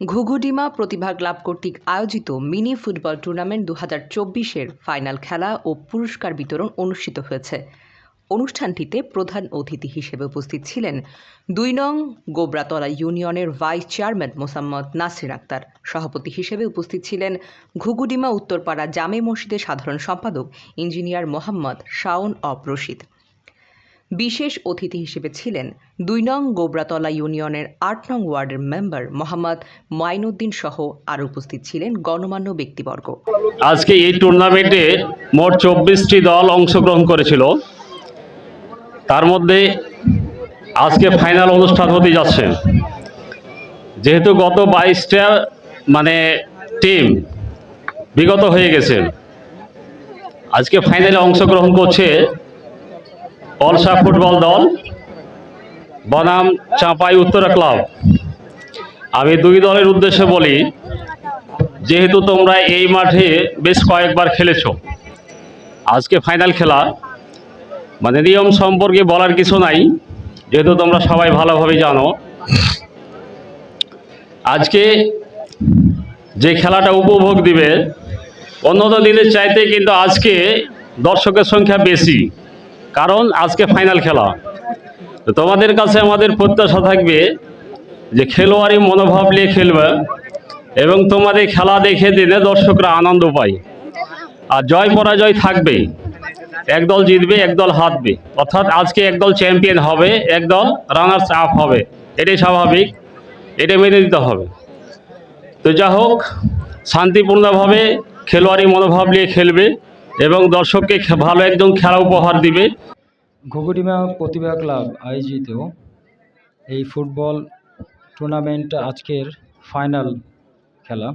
ঘুঘুডিমা প্রতিভা club কর্তৃক আয়োজিত mini football tournament দু হাজার চব্বিশের ফাইনাল খেলা ও পুরস্কার বিতরণ অনুষ্ঠিত হয়েছে। অনুষ্ঠানটিতে প্রধান অতিথি হিসেবে উপস্থিত ছিলেন দুই নং গোবরাতলা ইউনিয়নের ভাইস চেয়ারম্যান মোসাম্মদ নাসির আক্তার। সভাপতি হিসেবে উপস্থিত ছিলেন ঘুঘুডিমা উত্তরপাড়া জামে মসজিদের সাধারণ সম্পাদক ইঞ্জিনিয়ার মোহাম্মদ শাওন অব রশিদ। বিশেষ অতিথি হিসেবে ছিলেন দুই নং গোবরাতলা ইউনিয়নের আট নং ওয়ার্ডের মেম্বার মোহাম্মদ মাইনুদ্দিন সহ আর উপস্থিত ছিলেন গণমান্য ব্যক্তিবর্গ। আজকে এই টুর্নামেন্টে মোট চব্বিশটি দল অংশগ্রহণ করেছিল। তার মধ্যে আজকে ফাইনাল অনুষ্ঠান হতে যাচ্ছে। যেহেতু গত বাইশটা মানে টিম বিগত হয়ে গেছে। আজকে ফাইনালে অংশগ্রহণ করছে অলসা ফুটবল দল, বনাম চাঁপাই উত্তরা ক্লাব। আমি দুই দলের উদ্দেশ্যে বলি, যেহেতু তোমরা এই মাঠে বেশ কয়েকবার খেলেছো, আজকে ফাইনাল খেলা মানে নিয়ম সম্পর্কে বলার কিছু নাই, যেহেতু তোমরা সবাই ভালোভাবে জানো। আজকে যে খেলাটা উপভোগ দিবে অন্যত দিনের চাইতে কিন্তু আজকে দর্শকের সংখ্যা বেশি। কারণ আজকে ফাইনাল খেলা। তোমাদের কাছে আমাদের প্রত্যাশা থাকবে যে খেলোয়াড়ি মনোভাব নিয়ে খেলবে এবং তোমাদের খেলা দেখে দিনে দর্শকরা আনন্দ পায়। আর জয় পরাজয় থাকবে। একদল জিতবে একদল হাতবে অর্থাৎ আজকে একদল চ্যাম্পিয়ন হবে একদল রানার্স আপ হবে। এটাই স্বাভাবিক এটা মেনে দিতে হবে। তো যা হোক শান্তিপূর্ণভাবে খেলোয়াড়ি মনোভাব নিয়ে খেলবে। এবং দর্শককে ভালো একদম খেলা উপহার দিবে। ঘুঘুডিমা প্রতিভা ক্লাব আয়োজিত এই ফুটবল টুর্নামেন্ট আজকের ফাইনাল খেলা।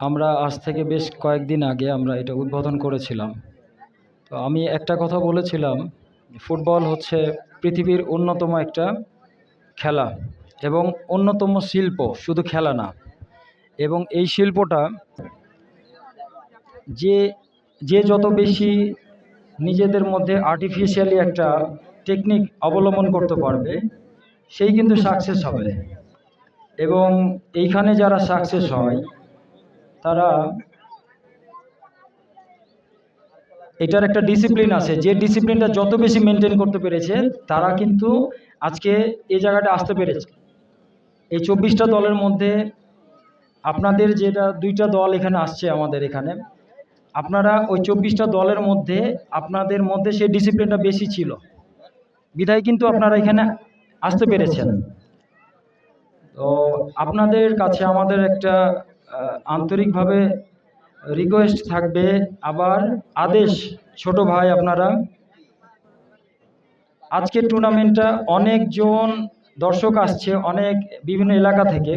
আমরা আজ থেকে বেশ কয়েকদিন আগে আমরা এটা উদ্বোধন করেছিলাম। তো আমি একটা কথা বলেছিলাম, ফুটবল হচ্ছে পৃথিবীর অন্যতম একটা খেলা এবং অন্যতম শিল্প, শুধু খেলা না। এবং এই শিল্পটা যে যে যত বেশি নিজেদের মধ্যে আর্টিফিশিয়ালি একটা টেকনিক অবলম্বন করতে পারবে, সেই কিন্তু সাকসেস হবে। এবং এইখানে যারা সাকসেস হয়, তারা এটার একটা ডিসিপ্লিন আছে। যে ডিসিপ্লিনটা যত বেশি মেনটেন করতে পেরেছে, তারা কিন্তু আজকে এই জায়গাটা আসতে পেরেছে। এই চব্বিশটা দলের মধ্যে আপনাদের যেটা দুইটা দল এখানে আসছে আমাদের এখানে আপনারা ওই চব্বিশটা দলের মধ্যে আপনাদের মধ্যে সেই ডিসিপ্লিনটা বেশি ছিল। বিধায় কিন্তু আপনারা এখানে আসতে পেরেছেন। তো আপনাদের কাছে আমাদের একটা আন্তরিকভাবে রিকোয়েস্ট থাকবে। আবার আদেশ ছোট ভাই আপনারা। আজকের টুর্নামেন্টটা অনেকজন দর্শক আসছে অনেক বিভিন্ন এলাকা থেকে।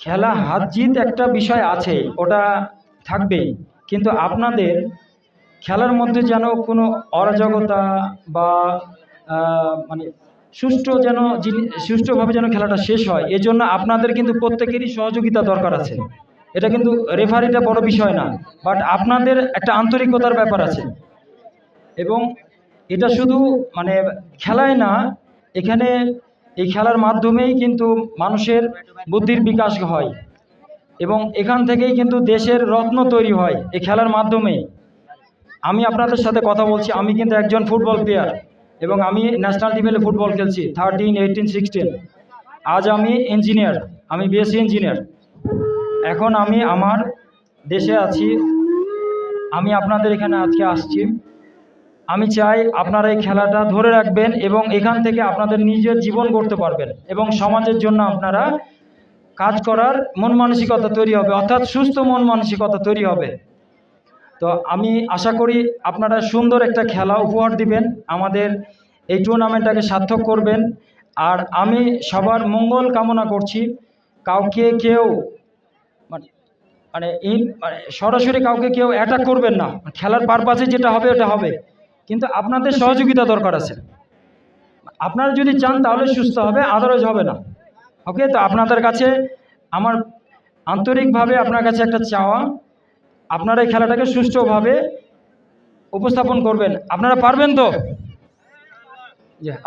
খেলা হাত জিত একটা বিষয় আছে ওটা থাকবেই। কিন্তু আপনাদের খেলার মধ্যে যেন কোনো অরাজকতা বা মানে সুষ্ঠু যেন সুষ্ঠুভাবে যেন খেলাটা শেষ হয়, এজন্য আপনাদের কিন্তু প্রত্যেকেরই সহযোগিতা দরকার আছে। এটা কিন্তু রেফারিটা বড় বিষয় না, বাট আপনাদের একটা আন্তরিকতার ব্যাপার আছে। এবং এটা শুধু মানে খেলায় না, এখানে এই খেলার মাধ্যমেই কিন্তু মানুষের বুদ্ধির বিকাশ হয়। এবং এখান থেকেই কিন্তু দেশের রত্ন তৈরি হয় এই খেলার মাধ্যমে। আমি আপনাদের সাথে কথা বলছি, আমি কিন্তু একজন ফুটবল প্লেয়ার এবং আমি ন্যাশনাল টিমের ফুটবল খেলছি থার্টিন এইটিন সিক্সটিন আজ আমি ইঞ্জিনিয়ার আমি বিএসসি ইঞ্জিনিয়ার এখন আমি আমার দেশে আছি, আমি আপনাদের এখানে আজকে আসছি। আমি চাই আপনারা এই খেলাটা ধরে রাখবেন এবং এখান থেকে আপনাদের নিজের জীবন গড়তে পারবেন এবং সমাজের জন্য আপনারা কাজ করার মন মানসিকতা তৈরি হবে, অর্থাৎ সুস্থ মন মানসিকতা তৈরি হবে। তো আমি আশা করি আপনারা সুন্দর একটা খেলা উপহার দিবেন, আমাদের এই টুর্নামেন্টটাকে সার্থক করবেন। আর আমি সবার মঙ্গল কামনা করছি, কাউকে কেউ মানে মানে এই মানে সরাসরি কাউকে কেউ অ্যাটাক করবেন না, খেলার পারপাসে যেটা হবে, ওটা হবে। কিন্তু আপনাদের সহযোগিতা দরকার আছে। আপনারা যদি চান তাহলে সুস্থ হবে আদারওয়াইজ হবে না। ওকে তো আপনাদের কাছে আমার আন্তরিকভাবে আপনার কাছে একটা চাওয়া। আপনারা এই খেলাটাকে সুষ্ঠুভাবে উপস্থাপন করবেন। আপনারা পারবেন তো?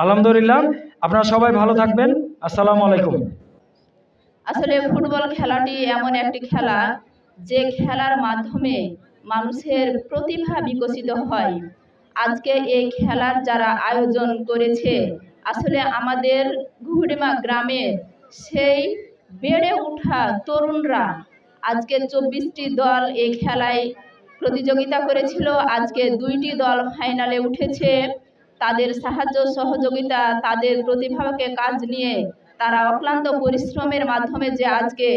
আলহামদুলিল্লাহ। আপনারা সবাই ভালো থাকবেন। আসসালামু আলাইকুম। আসলে ফুটবল খেলাটি এমন একটি খেলা যে খেলার মাধ্যমে মানুষের প্রতিভা বিকশিত হয়। আজকে এই খেলার যারা আয়োজন করেছে, আসলে আমাদের ঘুড়িমা গ্রামের সেই বেড়ে ওঠা তরুণরা আজকে চব্বিশটি দল এই খেলায় প্রতিযোগিতা করেছিল। আজকে দুইটি দল ফাইনালে উঠেছে। তাদের সাহায্য, সহযোগিতা, তাদের প্রতিভাকে কাজ নিয়ে তারা অক্লান্ত পরিশ্রমের মাধ্যমে যে আজকে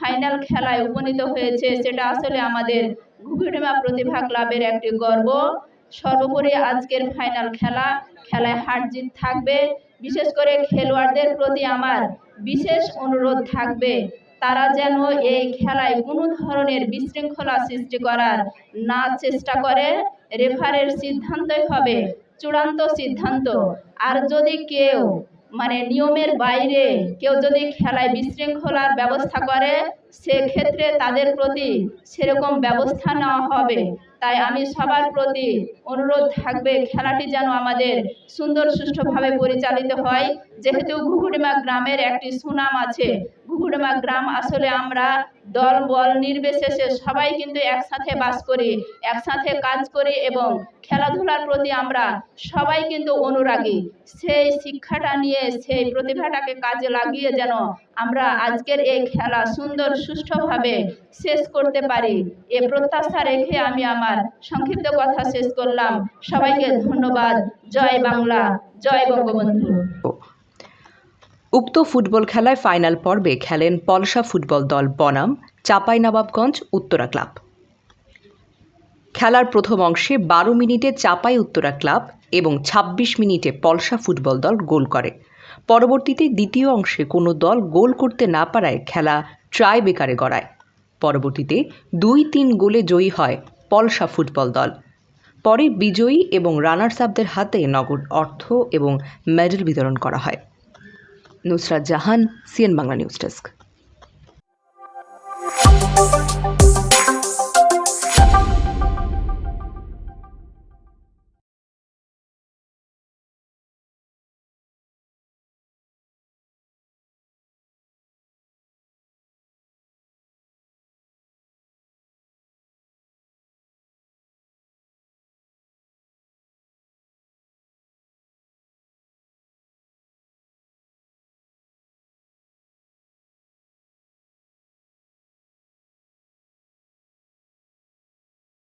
ফাইনাল খেলায় উপনীত হয়েছে, সেটা আসলে আমাদের ঘুঘুডিমা প্রতিভা ক্লাবের একটি গর্ব। সর্বোপরি আজকের ফাইনাল খেলা, খেলায় হার জিত থাকবে। বিশেষ করে খেলোয়াড়দের প্রতি আমার বিশেষ অনুরোধ থাকবে, তারা যেন এই খেলায় কোনো ধরনের বিশৃঙ্খলা সৃষ্টি করার না চেষ্টা করে। রেফারের সিদ্ধান্তই হবে চূড়ান্ত সিদ্ধান্ত। আর যদি কেউ মানে নিয়মের বাইরে কেউ যদি খেলায় বিশৃঙ্খলার ব্যবস্থা করে সেক্ষেত্রে তাদের প্রতি সেরকম ব্যবস্থা নেওয়া হবে। তাই আমি সবার প্রতি অনুরোধ থাকবে, খেলাটি যেন আমাদের সুন্দর সুষ্ঠুভাবে পরিচালিত হয়। যেহেতু ঘুঘুডিমা গ্রামের একটি সুনাম আছে ঘুঘুডিমা গ্রাম আসলে আমরা দল, বল, নির্বিশেষে সবাই কিন্তু একসাথে বাস করি, একসাথে কাজ করি এবং খেলাধুলার প্রতি আমরা সবাই কিন্তু অনুরাগী। সেই শিক্ষাটা নিয়ে, সেই প্রতিভাটাকে কাজে লাগিয়ে যেন আমরা আজকের এই খেলা সুন্দর সুষ্ঠুভাবে শেষ করতে পারি। এ প্রত্যাশা রেখে আমি আমার সংক্ষিপ্ত কথা শেষ করলাম। সবাইকে ধন্যবাদ। জয় বাংলা। জয় বঙ্গবন্ধু। উক্ত ফুটবল খেলায় ফাইনাল পর্বে খেলেন পলসা ফুটবল দল বনাম চাঁপাইনবাবগঞ্জ উত্তরা ক্লাব। খেলার প্রথম অংশে বারো মিনিটে চাপাই উত্তরা ক্লাব এবং ২৬ মিনিটে পলসা ফুটবল দল গোল করে। পরবর্তীতে দ্বিতীয় অংশে কোনো দল গোল করতে না পারায় খেলা ট্রাই বেকারে গড়ায়। পরবর্তীতে দুই তিন গোলে জয়ী হয় পলসা ফুটবল দল। পরে বিজয়ী এবং রানার্স আপদের হাতে নগদ অর্থ এবং মেডেল বিতরণ করা হয়। Nusrat Jahan, CN Bangla news desk.